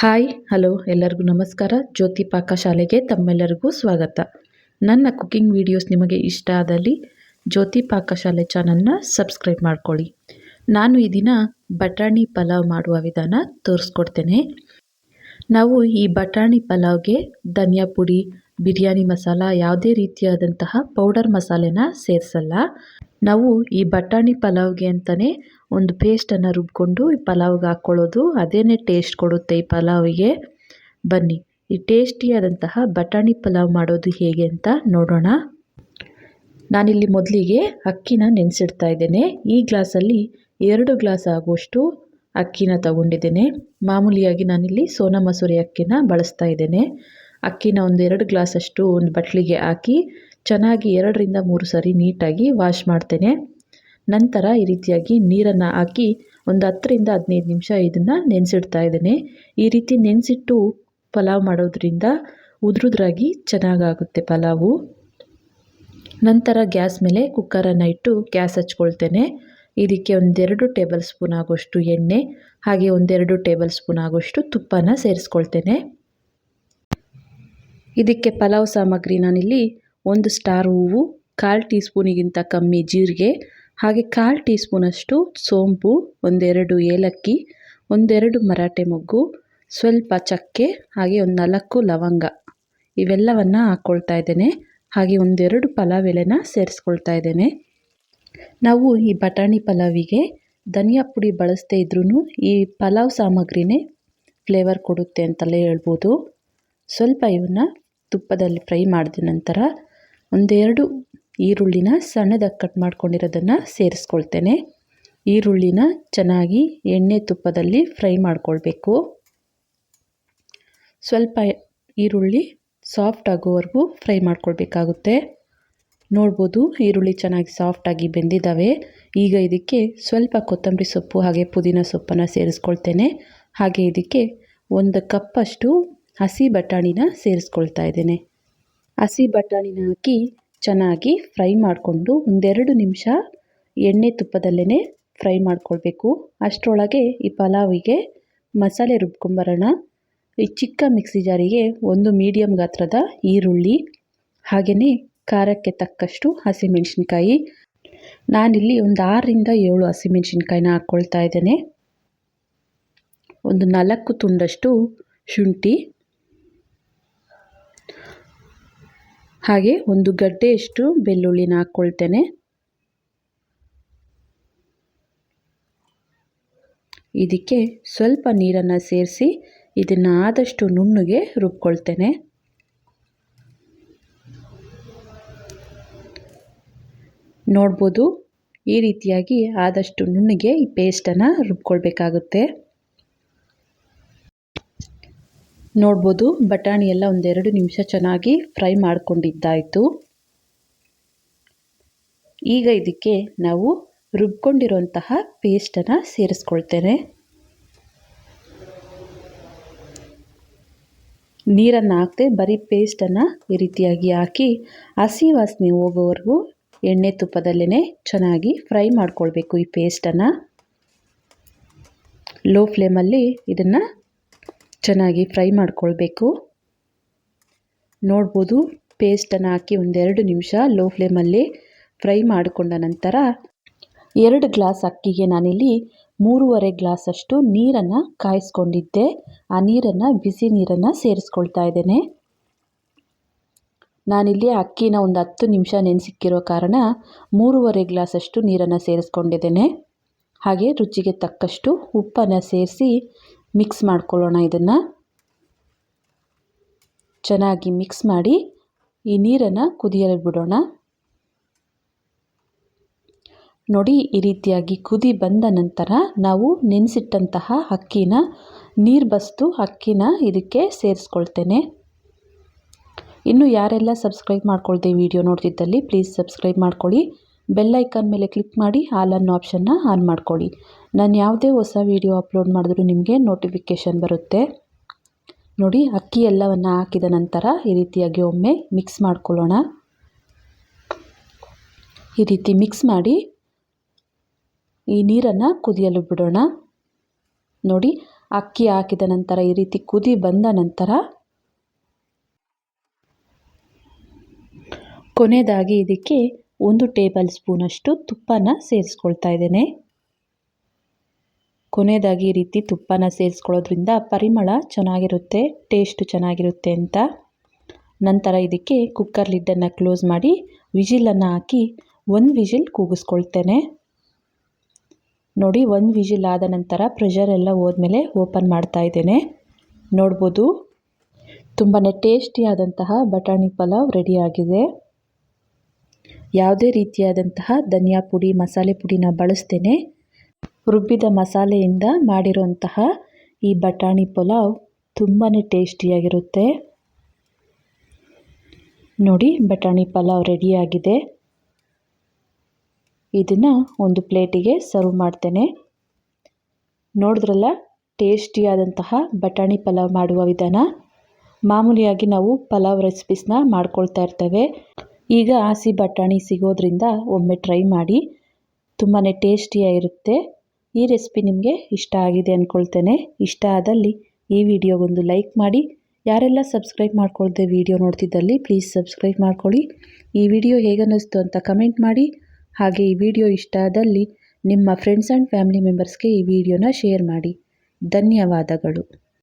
Hi, hello, ಎಲ್ಲರಿಗೂ ನಮಸ್ಕಾರ. ಜ್ಯೋತಿ ಪಾಕ ಶಾಲೆಗೆ ತಮ್ಮೆಲ್ಲರಿಗೂ ಸ್ವಾಗತ. ನನ್ನ ಕುಕ್ಕಿಂಗ್ ವಿಡಿಯೋಸ್ ನಿಮಗೆ ಇಷ್ಟ ಆದಲ್ಲಿ ಜ್ಯೋತಿ ಪಾಕ ಶಾಲೆ ಚಾನಲ್ನ ಸಬ್ಸ್ಕ್ರೈಬ್ ಮಾಡ್ಕೊಳ್ಳಿ. ನಾನು ಈ ದಿನ ಬಟಾಣಿ ಪಲಾವ್ ಮಾಡುವ ವಿಧಾನ ತೋರಿಸ್ಕೊಡ್ತೇನೆ. ನಾವು ಈ ಬಟಾಣಿ ಪಲಾವ್ಗೆ ಧನಿಯಾ ಪುಡಿ, ಬಿರಿಯಾನಿ ಮಸಾಲ, ಯಾವುದೇ ರೀತಿಯಾದಂತಹ ಪೌಡರ್ ಮಸಾಲೆನ ಸೇರಿಸಲ್ಲ. ನಾವು ಈ ಬಟಾಣಿ ಪಲಾವ್ಗೆ ಅಂತಲೇ ಒಂದು ಪೇಸ್ಟನ್ನು ರುಬ್ಕೊಂಡು ಈ ಪಲಾವ್ಗೆ ಹಾಕ್ಕೊಳ್ಳೋದು, ಅದೇನೆ ಟೇಸ್ಟ್ ಕೊಡುತ್ತೆ ಈ ಪಲಾವಿಗೆ? ಬನ್ನಿ, ಈ ಟೇಸ್ಟಿಯಾದಂತಹ ಬಟಾಣಿ ಪಲಾವ್ ಮಾಡೋದು ಹೇಗೆ ಅಂತ ನೋಡೋಣ. ನಾನಿಲ್ಲಿ ಮೊದಲಿಗೆ ಅಕ್ಕಿನ ನೆನೆಸಿಡ್ತಾ ಇದ್ದೇನೆ. ಈ ಗ್ಲಾಸಲ್ಲಿ ಎರಡು ಗ್ಲಾಸ್ ಆಗುವಷ್ಟು ಅಕ್ಕಿನ ತಗೊಂಡಿದ್ದೇನೆ. ಮಾಮೂಲಿಯಾಗಿ ನಾನಿಲ್ಲಿ ಸೋನಾ ಮಸೂರಿ ಅಕ್ಕಿನ ಬಳಸ್ತಾ ಇದ್ದೇನೆ. ಅಕ್ಕಿನ ಒಂದು ಎರಡು ಗ್ಲಾಸಷ್ಟು ಒಂದು ಬಟ್ಲಿಗೆ ಹಾಕಿ ಚೆನ್ನಾಗಿ ಎರಡರಿಂದ ಮೂರು ಸಾರಿ ನೀಟಾಗಿ ವಾಶ್ ಮಾಡ್ತೇನೆ. ನಂತರ ಈ ರೀತಿಯಾಗಿ ನೀರನ್ನು ಹಾಕಿ ಒಂದು ಹತ್ತರಿಂದ ಹದಿನೈದು ನಿಮಿಷ ಇದನ್ನು ನೆನೆಸಿಡ್ತಾ ಇದ್ದೇನೆ. ಈ ರೀತಿ ನೆನೆಸಿಟ್ಟು ಪಲಾವ್ ಮಾಡೋದ್ರಿಂದ ಉದುರುದ್ರಾಗಿ ಚೆನ್ನಾಗಾಗುತ್ತೆ ಪಲಾವು. ನಂತರ ಗ್ಯಾಸ್ ಮೇಲೆ ಕುಕ್ಕರನ್ನು ಇಟ್ಟು ಗ್ಯಾಸ್ ಹಚ್ಕೊಳ್ತೇನೆ. ಇದಕ್ಕೆ ಒಂದೆರಡು ಟೇಬಲ್ ಸ್ಪೂನ್ ಆಗೋಷ್ಟು ಎಣ್ಣೆ, ಹಾಗೆ ಒಂದೆರಡು ಟೇಬಲ್ ಸ್ಪೂನ್ ಆಗೋಷ್ಟು ತುಪ್ಪನ ಸೇರಿಸ್ಕೊಳ್ತೇನೆ. ಇದಕ್ಕೆ ಪಲಾವ್ ಸಾಮಗ್ರಿ ನಾನಿಲ್ಲಿ ಒಂದು ಸ್ಟಾರ್ ಹೂವು, ಕಾಲು ಟೀ ಸ್ಪೂನಿಗಿಂತ ಕಮ್ಮಿ ಜೀರಿಗೆ, ಹಾಗೆ ಕಾಲು ಟೀ ಸ್ಪೂನಷ್ಟು ಸೋಂಪು, ಒಂದೆರಡು ಏಲಕ್ಕಿ, ಒಂದೆರಡು ಮರಾಠೆ ಮೊಗ್ಗು, ಸ್ವಲ್ಪ ಚಕ್ಕೆ, ಹಾಗೆ ಒಂದು ನಾಲ್ಕು ಲವಂಗ. ಇವೆಲ್ಲವನ್ನು ಹಾಕ್ಕೊಳ್ತಾ ಇದ್ದೇನೆ. ಹಾಗೆ ಒಂದೆರಡು ಪಲಾವ್ ಎಲೆನ ಸೇರಿಸ್ಕೊಳ್ತಾ ಇದ್ದೇನೆ. ನಾವು ಈ ಬಟಾಣಿ ಪಲಾವಿಗೆ ಧನಿಯಾ ಪುಡಿ ಬಳಸದೇ ಇದ್ರೂ ಈ ಪಲಾವ್ ಸಾಮಗ್ರಿನೇ ಫ್ಲೇವರ್ ಕೊಡುತ್ತೆ ಅಂತಲೇ ಹೇಳ್ಬೋದು. ಸ್ವಲ್ಪ ಇವನ್ನ ತುಪ್ಪದಲ್ಲಿ ಫ್ರೈ ಮಾಡಿದ ನಂತರ ಒಂದೆರಡು ಈರುಳ್ಳಿನ ಸಣ್ಣದಾಗಿ ಕಟ್ ಮಾಡ್ಕೊಂಡಿರೋದನ್ನು ಸೇರಿಸ್ಕೊಳ್ತೇನೆ. ಈರುಳ್ಳಿನ ಚೆನ್ನಾಗಿ ಎಣ್ಣೆ ತುಪ್ಪದಲ್ಲಿ ಫ್ರೈ ಮಾಡ್ಕೊಳ್ಬೇಕು. ಸ್ವಲ್ಪ ಈರುಳ್ಳಿ ಸಾಫ್ಟ್ ಆಗೋವರೆಗೂ ಫ್ರೈ ಮಾಡ್ಕೊಳ್ಬೇಕಾಗುತ್ತೆ. ನೋಡ್ಬೋದು ಈರುಳ್ಳಿ ಚೆನ್ನಾಗಿ ಸಾಫ್ಟಾಗಿ ಬೆಂದಿದ್ದಾವೆ ಈಗ ಇದಕ್ಕೆ ಸ್ವಲ್ಪ ಕೊತ್ತಂಬರಿ ಸೊಪ್ಪು ಹಾಗೆ ಪುದೀನ ಸೊಪ್ಪನ್ನು ಸೇರಿಸ್ಕೊಳ್ತೇನೆ. ಹಾಗೆ ಇದಕ್ಕೆ ಒಂದು ಕಪ್ಪಷ್ಟು ಹಸಿ ಬಟಾಣಿನ ಸೇರಿಸ್ಕೊಳ್ತಾ ಇದ್ದೇನೆ. ಹಸಿ ಬಟಾಣಿನ ಹಾಕಿ ಚೆನ್ನಾಗಿ ಫ್ರೈ ಮಾಡಿಕೊಂಡು ಒಂದೆರಡು ನಿಮಿಷ ಎಣ್ಣೆ ತುಪ್ಪದಲ್ಲೇ ಫ್ರೈ ಮಾಡ್ಕೊಳ್ಬೇಕು. ಅಷ್ಟರೊಳಗೆ ಈ ಪಲಾವಿಗೆ ಮಸಾಲೆ ರುಬ್ಕೊಂಬರೋಣ. ಈ ಚಿಕ್ಕ ಮಿಕ್ಸಿ ಜಾರಿಗೆ ಒಂದು ಮೀಡಿಯಮ್ ಗಾತ್ರದ ಈರುಳ್ಳಿ, ಹಾಗೆಯೇ ಖಾರಕ್ಕೆ ತಕ್ಕಷ್ಟು ಹಸಿಮೆಣಸಿನ್ಕಾಯಿ. ನಾನಿಲ್ಲಿ ಒಂದು ಆರರಿಂದ ಏಳು ಹಸಿಮೆಣಸಿನ್ಕಾಯಿನ ಹಾಕ್ಕೊಳ್ತಾ ಇದ್ದೇನೆ. ಒಂದು ನಾಲ್ಕು ತುಂಡಷ್ಟು ಶುಂಠಿ ಹಾಗೆ ಒಂದು ಗಡ್ಡೆಯಷ್ಟು ಬೆಳ್ಳುಳ್ಳಿನ ಹಾಕ್ಕೊಳ್ತೇನೆ. ಇದಕ್ಕೆ ಸ್ವಲ್ಪ ನೀರನ್ನು ಸೇರಿಸಿ ಇದನ್ನು ಆದಷ್ಟು ನುಣ್ಣಗೆ ರುಬ್ಕೊಳ್ತೇನೆ. ನೋಡ್ಬೋದು ಈ ರೀತಿಯಾಗಿ ಆದಷ್ಟು ನುಣ್ಣಗೆ ಈ ಪೇಸ್ಟನ್ನು ರುಬ್ಕೊಳ್ಬೇಕಾಗುತ್ತೆ. ನೋಡ್ಬೋದು. ಬಟಾಣಿ ಎಲ್ಲ ಒಂದೆರಡು ನಿಮಿಷ ಚೆನ್ನಾಗಿ ಫ್ರೈ ಮಾಡ್ಕೊಂಡಿದ್ದಾಯಿತು. ಈಗ ಇದಕ್ಕೆ ನಾವು ರುಬ್ಕೊಂಡಿರುವಂತಹ ಪೇಸ್ಟನ್ನು ಸೇರಿಸ್ಕೊಳ್ತೇನೆ. ನೀರನ್ನು ಹಾಕದೆ ಬರೀ ಪೇಸ್ಟನ್ನು ಈ ರೀತಿಯಾಗಿ ಹಾಕಿ ಹಸಿ ವಾಸನೆ ಹೋಗೋವರೆಗೂ ಎಣ್ಣೆ ತುಪ್ಪದಲ್ಲೇ ಚೆನ್ನಾಗಿ ಫ್ರೈ ಮಾಡ್ಕೊಳ್ಬೇಕು ಈ ಪೇಸ್ಟನ್ನು ಲೋ ಫ್ಲೇಮಲ್ಲಿ ಇದನ್ನು ಚೆನ್ನಾಗಿ ಫ್ರೈ ಮಾಡ್ಕೊಳ್ಬೇಕು. ನೋಡ್ಬೋದು ಪೇಸ್ಟನ್ನು ಹಾಕಿ ಒಂದೆರಡು ನಿಮಿಷ ಲೋ ಫ್ಲೇಮಲ್ಲಿ ಫ್ರೈ ಮಾಡಿಕೊಂಡ ನಂತರ ಎರಡು ಗ್ಲಾಸ್ ಅಕ್ಕಿಗೆ ನಾನಿಲ್ಲಿ ಮೂರುವರೆ ಗ್ಲಾಸಷ್ಟು ನೀರನ್ನು ಕಾಯಿಸ್ಕೊಂಡಿದ್ದೆ. ಆ ನೀರನ್ನು ಬಿಸಿ ನೀರನ್ನು ಸೇರಿಸ್ಕೊಳ್ತಾ ಇದ್ದೇನೆ. ನಾನಿಲ್ಲಿ ಅಕ್ಕಿನ ಒಂದು ಹತ್ತು ನಿಮಿಷ ನೆನೆಸಿಕ್ಕಿರೋ ಕಾರಣ ಮೂರುವರೆ ಗ್ಲಾಸಷ್ಟು ನೀರನ್ನು ಸೇರಿಸ್ಕೊಂಡಿದ್ದೇನೆ. ಹಾಗೆ ರುಚಿಗೆ ತಕ್ಕಷ್ಟು ಉಪ್ಪನ್ನು ಸೇರಿಸಿ ಮಿಕ್ಸ್ ಮಾಡ್ಕೊಳ್ಳೋಣ ಇದನ್ನು. ಚೆನ್ನಾಗಿ ಮಿಕ್ಸ್ ಮಾಡಿ ಈ ನೀರನ್ನು ಕುದಿಯಲು ಬಿಡೋಣ. ನೋಡಿ ಈ ರೀತಿಯಾಗಿ ಕುದಿ ಬಂದ ನಂತರ ನಾವು ನೆನೆಸಿಟ್ಟಂತಹ ಅಕ್ಕಿನ ನೀರು ಬಸ್ತು ಅಕ್ಕಿನ ಇದಕ್ಕೆ ಸೇರಿಸ್ಕೊಳ್ತೇನೆ. ಇನ್ನು ಯಾರೆಲ್ಲ ಸಬ್ಸ್ಕ್ರೈಬ್ ಮಾಡ್ಕೊಳ್ತೀವಿ ವಿಡಿಯೋ ನೋಡ್ತಿದ್ದಲ್ಲಿ ಪ್ಲೀಸ್ ಸಬ್ಸ್ಕ್ರೈಬ್ ಮಾಡ್ಕೊಳ್ಳಿ. ಬೆಲ್ ಐಕಾನ್ ಮೇಲೆ ಕ್ಲಿಕ್ ಮಾಡಿ ಆಲ್ ಅನ್ನೋ ಆಪ್ಷನ್ನ ಆನ್ ಮಾಡ್ಕೊಳ್ಳಿ. ನಾನು ಯಾವುದೇ ಹೊಸ ವೀಡಿಯೋ ಅಪ್ಲೋಡ್ ಮಾಡಿದ್ರೂ ನಿಮಗೆ ನೋಟಿಫಿಕೇಷನ್ ಬರುತ್ತೆ. ನೋಡಿ, ಅಕ್ಕಿ ಎಲ್ಲವನ್ನು ಹಾಕಿದ ನಂತರ ಈ ರೀತಿಯಾಗಿ ಒಮ್ಮೆ ಮಿಕ್ಸ್ ಮಾಡ್ಕೊಳ್ಳೋಣ. ಈ ರೀತಿ ಮಿಕ್ಸ್ ಮಾಡಿ ಈ ನೀರನ್ನು ಕುದಿಯಲು ಬಿಡೋಣ. ನೋಡಿ, ಅಕ್ಕಿ ಹಾಕಿದ ನಂತರ ಈ ರೀತಿ ಕುದಿ ಬಂದ ನಂತರ ಕೊನೆಯದಾಗಿ ಇದಕ್ಕೆ ಒಂದು ಟೇಬಲ್ ಸ್ಪೂನಷ್ಟು ತುಪ್ಪನ ಸೇರಿಸ್ಕೊಳ್ತಾ ಇದ್ದೇನೆ. ಕೊನೆಯದಾಗಿ ಈ ರೀತಿ ತುಪ್ಪನ ಸೇರಿಸ್ಕೊಳ್ಳೋದ್ರಿಂದ ಪರಿಮಳ ಚೆನ್ನಾಗಿರುತ್ತೆ, ಟೇಸ್ಟ್ ಚೆನ್ನಾಗಿರುತ್ತೆ ಅಂತ. ನಂತರ ಇದಕ್ಕೆ ಕುಕ್ಕರ್ ಲಿಡ್ಡನ್ನು ಕ್ಲೋಸ್ ಮಾಡಿ ವಿಜಿಲನ್ನು ಹಾಕಿ ಒಂದು ವಿಜಿಲ್ ಕೂಗಿಸ್ಕೊಳ್ತೇನೆ. ನೋಡಿ, ಒಂದು ವಿಜಿಲ್ ಆದ ನಂತರ ಪ್ರೆಷರ್ ಎಲ್ಲ ಹೋದ್ಮೇಲೆ ಓಪನ್ ಮಾಡ್ತಾ ಇದ್ದೇನೆ. ನೋಡ್ಬೋದು ತುಂಬಾ ಟೇಸ್ಟಿಯಾದಂತಹ ಬಟಾಣಿ ಪಲಾವ್ ರೆಡಿಯಾಗಿದೆ ಯಾವುದೇ ರೀತಿಯಾದಂತಹ ಧನಿಯಾ ಪುಡಿ, ಮಸಾಲೆ ಪುಡಿನ ಬಳಸ್ತೇನೆ. ರುಬ್ಬಿದ ಮಸಾಲೆಯಿಂದ ಮಾಡಿರುವಂತಹ ಈ ಬಟಾಣಿ ಪಲಾವ್ ತುಂಬಾ ಟೇಸ್ಟಿಯಾಗಿರುತ್ತೆ. ನೋಡಿ, ಬಟಾಣಿ ಪಲಾವ್ ರೆಡಿಯಾಗಿದೆ. ಇದನ್ನು ಒಂದು ಪ್ಲೇಟಿಗೆ ಸರ್ವ್ ಮಾಡ್ತೇನೆ. ನೋಡಿದ್ರಲ್ಲ, ಟೇಸ್ಟಿಯಾದಂತಹ ಬಟಾಣಿ ಪಲಾವ್ ಮಾಡುವ ವಿಧಾನ. ಮಾಮೂಲಿಯಾಗಿ ನಾವು ಪಲಾವ್ ರೆಸಿಪೀಸ್ನ ಮಾಡ್ಕೊಳ್ತಾ ಇರ್ತೇವೆ. ಈಗ ಹಸಿ ಬಟಾಣಿ ಸಿಗೋದ್ರಿಂದ ಒಮ್ಮೆ ಟ್ರೈ ಮಾಡಿ ತುಂಬಾ ಟೇಸ್ಟಿಯಾಗಿರುತ್ತೆ. ಈ ರೆಸಿಪಿ ನಿಮಗೆ ಇಷ್ಟ ಆಗಿದೆ ಅಂದ್ಕೊಳ್ತೇನೆ ಇಷ್ಟ ಆದಲ್ಲಿ ಈ ವಿಡಿಯೋಗೊಂದು ಲೈಕ್ ಮಾಡಿ. ಯಾರೆಲ್ಲ ಸಬ್ಸ್ಕ್ರೈಬ್ ಮಾಡ್ಕೊಳ್ದೆ ವಿಡಿಯೋ ನೋಡ್ತಿದ್ದಲ್ಲಿ ಪ್ಲೀಸ್ ಸಬ್ಸ್ಕ್ರೈಬ್ ಮಾಡ್ಕೊಳ್ಳಿ. ಈ ವಿಡಿಯೋ ಹೇಗನ್ನಿಸ್ತು ಅಂತ ಕಮೆಂಟ್ ಮಾಡಿ. ಹಾಗೆ ಈ ವಿಡಿಯೋ ಇಷ್ಟ ಆದಲ್ಲಿ ನಿಮ್ಮ ಫ್ರೆಂಡ್ಸ್ ಆ್ಯಂಡ್ ಫ್ಯಾಮಿಲಿ ಮೆಂಬರ್ಸ್ಗೆ ಈ ವಿಡಿಯೋನ ಶೇರ್ ಮಾಡಿ. ಧನ್ಯವಾದಗಳು.